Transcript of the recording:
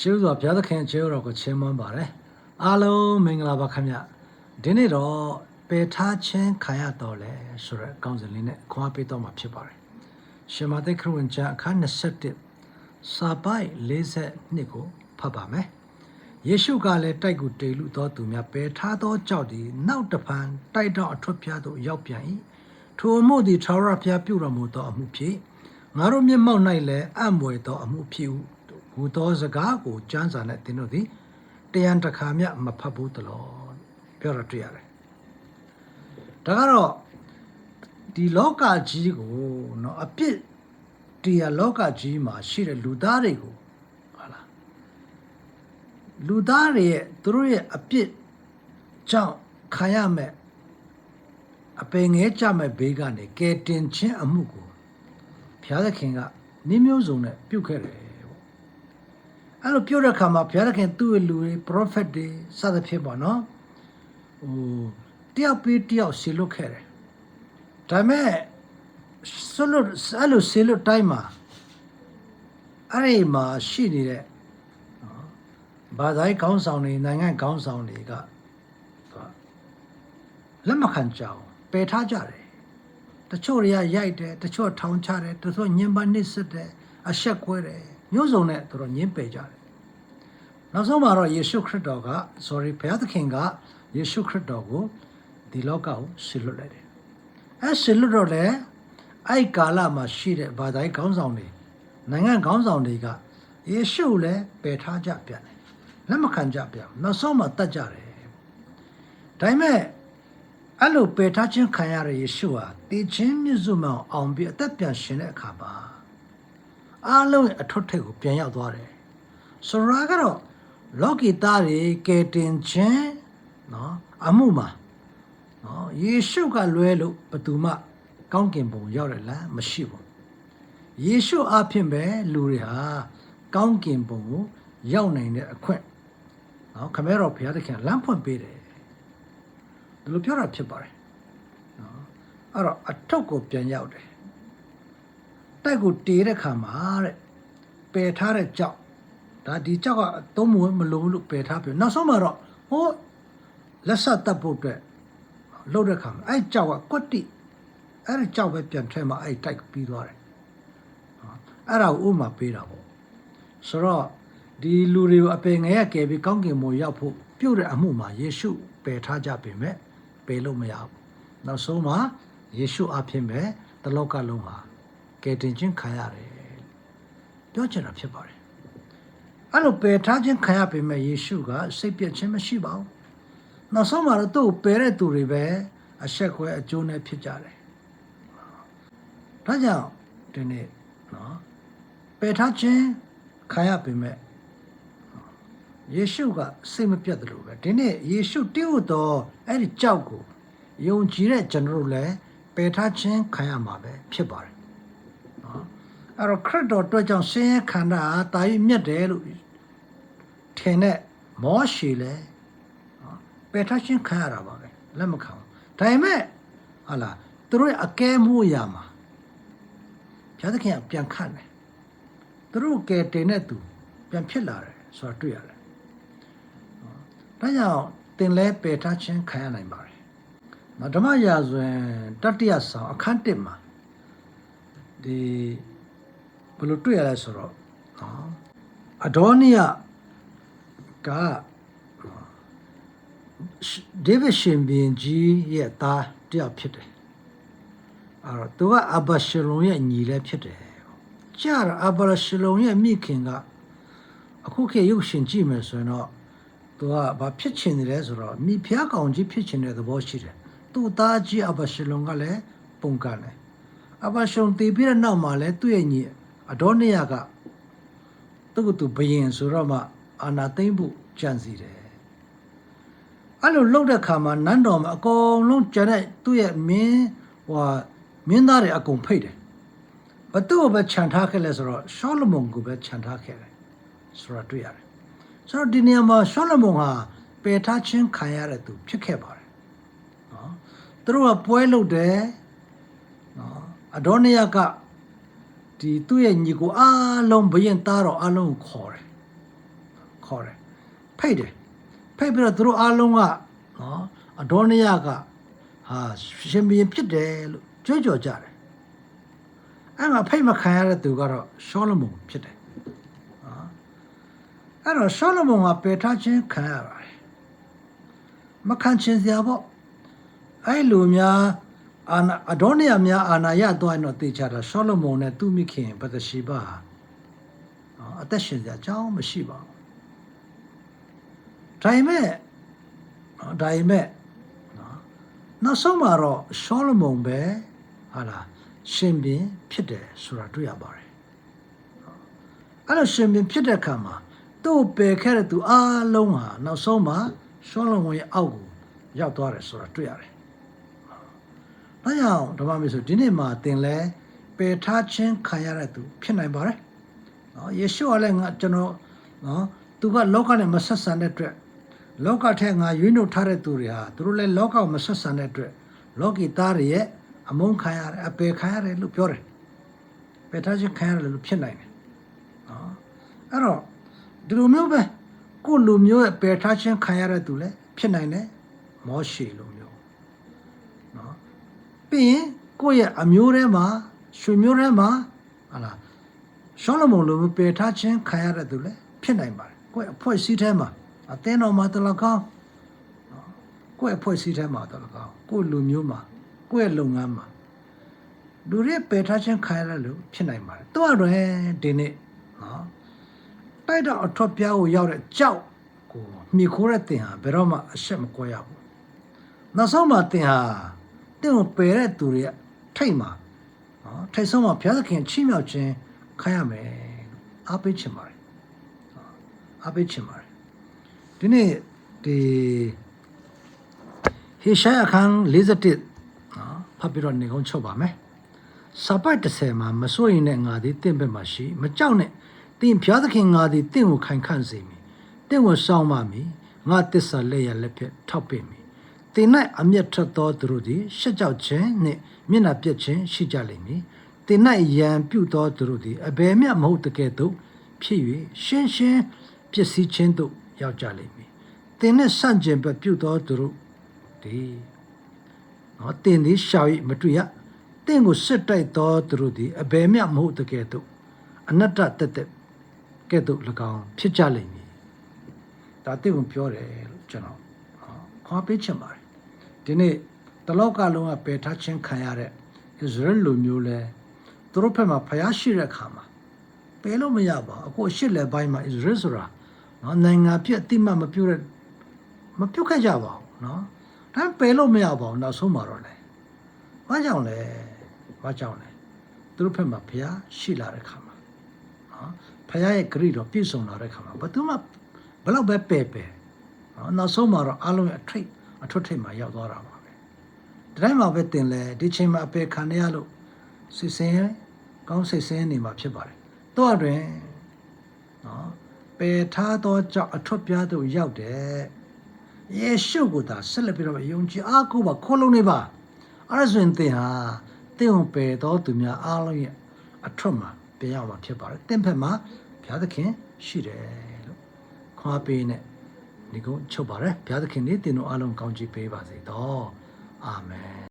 ရှေးဥစွာဘုရားသခင်ကျေးဇူးတော်ကိုချီးမွမ်းပါတယ်အားလုံးမင်္ဂလာပါခင်ဗျဒီနေ့တော့ပယ်ထားခြင်းခံရတော်လဲဆိုတော့အကောင်းစင်လေးနဲ့ခွာပေးတော့မှာဖြစ်ပါတယ်ရှင်မာသိခရစ်ဝင်ကျမ်းအခန်း21စာပိုက်42ကိုဖတ်ပါမယ်ယေရှုကလည်းတိုက်ကိုတေလူသောသူများပယ်ထားသောကြောက်သည်နောက်တစ်ဖန်တိုက်တော့အထွတ်ဖျားသို့ရောက်ပြန်၏ထိုအမှုသည်ထာဝရဘုရားပြုတော်မူသောအမှုဖြစ်ငါတို့မျက်မှောက်၌လည်းအံ့မွေသောအမှုဖြစ်ဟု ဟူသောစကားကိုကျမ်းစာနဲ့သင်တို့သည်တယံတစ်ခါမျှမဖတ်ဘူးတလို့ပြောရတွေ့ရတယ်ဒါကတော့ဒီလောကကြီးကိုเนาะအပြစ်တရားလောကကြီးမှာရှိတဲ့လူသားတွေကိုဟာလား လူသားတွေရဲ့သူတို့ရဲ့အပြစ်ကြောင့်ခံရမဲ့အပင်ငယ်ကြမဲ့ဘေးကနေကဲတင်ခြင်းအမှုကိုဘုရားသခင်ကနည်းမျိုးစုံနဲ့ပြုတ်ခဲ့တယ်ပေါ့ အဲ့လိုပြုတ်တဲ့အခါမှာဘုရားသခင်သူ့ရဲ့လူတွေ prophet တွေစသဖြင့်ပေါ့နော်ဟိုတယောက်ပြီးတယောက်ဆီလွတ်ခဲ့တယ်ဒါပေမဲ့ဆွလွတ်အဲ့လိုဆီလွတ်တိုင်းမှာအဲ့ဒီမှာရှိနေတဲ့ဘာသာရေးခေါင်းဆောင်တွေနိုင်ငံခေါင်းဆောင်တွေကသူကလက်မခံကြအောင်ပယ်ထားကြတယ်တချို့တွေကရိုက်တယ်တချို့ထောင်ချတယ်တချို့ညှဉ်းပန်းနှိပ်စက်တယ်အဆက်ကွဲတယ် မျိုးစုံနဲ့သူတို့ညှဉ်းပယ်ကြတယ်နောက်ဆုံးမှာတော့ယေရှုခရစ်တော်က sorry ဘုရားသခင်ကယေရှုခရစ်တော်ကိုဒီလောကကိုဆီလွတ်လိုက်တယ်အဲဆီလွတ်တော့လေအဲ့ကာလမှာရှိတဲ့ဘာသာရေးခေါင်းဆောင်တွေနိုင်ငံခေါင်းဆောင်တွေကယေရှုကိုလည်းပယ်ထားကြပြန်တယ်လက်မခံကြပြဘူးနောက်ဆုံးမှတတ်ကြတယ်ဒါပေမဲ့အဲ့လိုပယ်ထားခြင်းခံရတဲ့ယေရှုဟာတည်ခြင်းမြင့်စွာအောင်အောင်ပြီးအသက်ပြန်ရှင်တဲ့အခါမှာ အားလုံးရဲ့အထွတ်ထိပ်ကိုပြန်ရောက်သွားတယ်ဆိုတော့ကတော့လောကီသားတွေကယ်တင်ခြင်းနော်အမှုမှာနော်ယေရှုကလွဲလို့ဘယ်သူမှကောင်းကင်ဘုံရောက်တယ်လားမရှိဘူးယေရှုအဖင်ပဲလူတွေဟာကောင်းကင်ဘုံကိုရောက်နိုင်တဲ့အခွင့်နော်ခမဲတော်ဘုရားသခင်လမ်းဖွင့်ပေးတယ်ဒီလိုပြောတာဖြစ်ပါတယ်နော်အဲ့တော့အထုပ်ကိုပြန်ရောက်တယ် တိုက်ကိုတေးတဲ့ခါမှာတဲ့ပယ်ထားတဲ့ကြောက်ဒါဒီကြောက်ကအသုံးမဝင်မလုံးလို့ပယ်ထားပြီနောက်ဆုံးမှာတော့ဟိုလက်ဆက်တက်ဖို့အတွက်လှုပ်တဲ့ခါမှာအဲ့ကြောက်ကကွတ်တိအဲ့ဒီကြောက်ပဲပြန်ထဲမှာအဲ့တိုက်ပြီးသွားတယ်နော်အဲ့ဒါကိုဥမာပေးတာပေါ့ဆိုတော့ဒီလူတွေကိုအပင်ငယ်ရကယ်ပြီးကောင်းကင်ဘုံရောက်ဖို့ပြုတ်တဲ့အမှုမှာယေရှုပယ်ထားကြပေမဲ့ပယ်လို့မရဘူး။နောက်ဆုံးမှာယေရှုအဖင်ပဲတလောကလုံးဟာ ကယ်တင်ခြင်းခံရတယ်။ပြောချင်တာဖြစ်ပါတယ်။အဲ့လိုပယ်ထားခြင်းခံရပေမဲ့ယေရှုကစိတ်ပြည့်ခြင်းမရှိပါဘူး။နောက်ဆုံးမှာတော့သူ့ကိုပယ်တဲ့သူတွေပဲအဆက်ခွဲအကျိုးနဲ့ဖြစ်ကြတယ်။ဒါကြောင့်ဒီနေ့နော်ပယ်ထားခြင်းခံရပေမဲ့ယေရှုကစိတ်မပြတ်တယ်လို့ပဲဒီနေ့ယေရှုတည်ဟူသောအဲ့ဒီကြောက်ကိုယုံကြည်တဲ့ကျွန်တော်တို့လည်းပယ်ထားခြင်းခံရမှာပဲဖြစ်ပါတယ်နော် အဲ့တော့ခရစ်တော်အတွက်ကြောင့်ဆင်းရဲခန္ဓာဟာတာ၍မြတ်တယ်လို့ထင်တဲ့မောရှေလည်းနော်ပယ်ထားခြင်းခံရတာပါပဲလက်မခံဘူးဒါပေမဲ့ဟာလာသူတို့ရဲ့အကဲမှုအရာမှာဘုရားသခင်ကပြန်ခတ်တယ်သူတို့ကဲတင်တဲ့သူပြန်ဖြစ်လာတယ်ဆိုတာတွေ့ရတယ်ဒါကြောင့်သင်လဲပယ်ထားခြင်းခံရနိုင်ပါတယ်။နော်ဓမ္မရာဇဝင်တတိယဆောင်အခန်း1မှာဒီ ဘယ်လိုတွေ့ရလဲဆိုတော့နော်အဒေါနီယကဒေးဗစ်ရှင်ဘင်ကြီးရဲ့သားတယောက်ဖြစ်တယ်။အဲ့တော့သူကအဘရှလုံရဲ့ညီလည်းဖြစ်တယ်။ကြာတော့အဘရှလုံရဲ့မိခင်ကအခုခေတ်ရုပ်ရှင်ကြည့်မယ်ဆိုရင်တော့သူကဘာဖြစ်ချင်တယ်လဲဆိုတော့မိဖုရားကောင်ကြီးဖြစ်ချင်တဲ့သဘောရှိတယ်သူ့သားကြီးအဘရှလုံကလည်းပုံကလည်းအဘရှုံတည်ပြီးတဲ့နောက်မှာလည်းသူ့ရဲ့ညီ အဒေါနိယကသူ့ကိုသူဘယင်ဆိုတော့မှအာနာသိမ့်ဖို့ကြံစီတယ်အဲ့လိုလှုပ်တဲ့ခါမှာနန်းတော်မှာအကုန်လုံးကျန်တဲ့သူ့ရဲ့မင်းဟိုမင်းသားတွေအကုန်ဖိတ်တယ်ဘသူ့ကိုပဲခြံထားခဲ့လဲဆိုတော့ရှောလမုန်ကိုပဲခြံထားခဲ့တယ်ဆိုတော့တွေ့ရတယ်ဆိုတော့ဒီနေရာမှာရှောလမုန်ဟာပယ်ထားခြင်းခံရတဲ့သူဖြစ်ခဲ့ပါတယ်နော်သူတို့ကပွဲလုပ်တယ်နော်အဒေါနီယက ဒီသူ့ရဲ့ညီကိုအားလုံးဘရင်သားတော်အားလုံးကိုခေါ်တယ်ခေါ်တယ်ဖိတ်တယ်ဖိတ်ပြီးတော့သူတို့အားလုံးကနော်အဒေါနိယကဟာရှင်ဘုရင်ဖြစ်တယ်လို့ကြွေးကြော်ကြတယ်အဲ့မှာဖိတ်မခံရတဲ့သူကတော့ရှောလမုန်ဖြစ်တယ်နော်အဲ့တော့ရှောလမုန်ကပယ်ထားခြင်းခံရပါတယ်မခံခြင်းစရာပေါ့အဲ့လူများ အာနာအဒေါနိယများအာနာရသွားရင်တော့သိချတာရှောလမုန်နဲ့သူ့မိခင်ပဒရှိဘာဟာနော်အသက်ရှင်စရာအကြောင်းမရှိပါဘူးဒါပေမဲ့နော်ဒါပေမဲ့နော်နောက်ဆုံးမှာတော့ရှောလမုန်ပဲဟာလားရှင်ဘင်ဖြစ်တယ်ဆိုတာတွေ့ရပါတယ်အဲ့လိုရှင်ဘင်ဖြစ်တဲ့အခါမှာသူ့ပယ်ခဲ့တဲ့သူအားလုံးဟာနောက်ဆုံးမှာရှောလမုန်ရဲ့အောက်ကိုရောက်သွားတယ်ဆိုတာတွေ့ရတယ်။ ဒါကြောင့်ဓမ္မမိတ်ဆွေဒီနေ့မှာသင်လဲပယ်ထားခြင်းခံရတဲ့သူဖြစ်နိုင်ပါတယ်။နော်ယေရှုကလည်းငါကျွန်တော်နော်သူကလောကနဲ့မဆက်ဆံတဲ့အတွက်လောကထဲငါရွေးနှုတ်ထားတဲ့သူတွေဟာသူတို့လည်းလောကကိုမဆက်ဆံတဲ့အတွက်လောကီသားတွေရဲ့အမုန်းခံရတယ်အပယ်ခံရတယ်လို့ပြောတယ်။ပယ်ထားခြင်းခံရတယ်လို့ဖြစ်နိုင်တယ်။နော်အဲ့တော့ဒီလိုမျိုးပဲကိုယ့်လူမျိုးရဲ့ပယ်ထားခြင်းခံရတဲ့သူလည်းဖြစ်နိုင်တယ်မောရှေလိုမျိုးနော် ပြီးရင်ကိုယ့်ရဲ့အမျိုးထဲမှာရွှေမျိုးထဲမှာဟာလားရှောလမုန်လိုမျိုးပယ်ထားခြင်းခံရတဲ့သူလည်းဖြစ်နိုင်ပါတယ်ကိုယ့်အဖွဲ့အစည်းထဲမှာအသင်းတော်မှာတလကောင်းနော်ကိုယ့်အဖွဲ့အစည်းထဲမှာတလကောင်းကိုယ့်လူမျိုးမှာကိုယ့်ရဲ့လုပ်ငန်းမှာလူတွေပယ်ထားခြင်းခံရတဲ့လူဖြစ်နိုင်ပါတယ်သူ့အတွင်ဒီနေ့နော်တိုက်တော့အထွတ်ပြားကိုရောက်တဲ့ကြောက်ကိုမိခိုးတဲ့တင်ဟာဘယ်တော့မှအဆက်မကွဲရဘူးနောက်ဆုံးမှတင်ဟာ တင်ကိုပယ်တဲ့သူတွေထိတ်မှာနော်ထိတ်ဆုံးမှာဘုရားသခင်ချီးမြှောက်ခြင်းခံရမယ်လို့အားပေးချင်ပါတယ်နော်အားပေးချင်ပါတယ်ဒီနေ့ဒီဟေရှာယအခန်း41နော်ဖတ်ပြီးတော့နေကုန်းချုပ်ပါမယ်စာပိုက်30မှာမစိုးရင်နဲ့ငါသည်တင့်ဘက်မှာရှိမကြောက်နဲ့တင်ဖျားသခင်ငါသည်တင့်ကိုခိုင်ခန့်စေမည်တင့်ကိုစောင်းပါမည်ငါတစ္ဆာလက်ရလက်ဖြင့်ထောက်ပင့်မည် တင်၌အမျက်ထွက်သောသူတို့သည်ရှက်ကြောက်ခြင်းနှင့်မျက်နှာပြက်ခြင်းရှိကြလိမ့်မည်တင်၌ယံပြုသောသူတို့သည်အဘယ်မျှမဟုတ်တကယ်သို့ဖြစ်၍ရှင်းရှင်းပျက်စီးခြင်းသို့ရောက်ကြလိမ့်မည်တင်နှင့်ဆန့်ကျင်ဘက်ပြုသောသူတို့သည်နော်တင်သည်ရှာ၍မတွေ့ရတင့်ကိုစစ်တိုက်သောသူတို့သည်အဘယ်မျှမဟုတ်တကယ်သို့အနတ္တတက်တက်ကဲ့သို့၎င်းဖြစ်ကြလိမ့်မည်ဒါတင့်ကိုပြောတယ်လို့ကျွန်တော်ဟောခေါ်ပေးချင်ပါတယ် ဒီနေ့တလောကလုံးကပယ်ထားခြင်းခံရတဲ့ဣသရေလလူမျိုးလဲသူတို့ဘက်မှာဖျားရှိတဲ့အခါမှာပယ်လို့မရပါဘူးအခုအရှိလဲပိုင်းမှာဣသရေလဆိုတာနော်နိုင်ငံပြည့်အတိမတ်မပြုတ်တဲ့မပြုတ်ခဲ့ကြပါဘူးနော်ဒါပယ်လို့မရပါဘူးနောက်ဆုံးမှာတော့လေဘာကြောင့်လဲဘာကြောင့်လဲသူတို့ဖက်မှာဘုရားရှိလာတဲ့ခါမှာနော်ဘုရားရဲ့ဂရိတော်ပြည့်စုံလာတဲ့ခါမှာဘယ်သူမှဘယ်တော့ပဲပယ်ပယ်နော်နောက်ဆုံးမှာတော့အလုံးရဲ့အထိတ် အထွတ်ထိပ်မှာရောက်သွားတာပါပဲဒီတိုင်းမှာပဲတင်လဲဒီချိန်မှာအပယ်ခံရလို့စစ်စင်းကောင်းစိတ်စင်းနေမှာဖြစ်ပါတယ်တော့အတွင်နော်ပယ်ထားသောကြောင့်အထွတ်ပြားသို့ရောက်တဲ့ယေရှုကိုသာဆက်လက်ပြီးတော့ယုံကြည်အားကိုးပါခေါ်လုံးနေပါအဲ့ဒါဆိုရင်သင်ဟာသင်ကိုပယ်တော်သူများအားလုံးရဲ့အထွတ်မှာပြန်ရောက်မှာဖြစ်ပါတယ်သင်ဖက်မှာဘုရားသခင်ရှိတယ်လို့ခွာပေးနဲ့ ဒီကုန်းချုပ်ပါတယ်ဘုရားသခင်နေသင်တို့အားလုံးကောင်းချီးပေးပါစေတော့အာမင်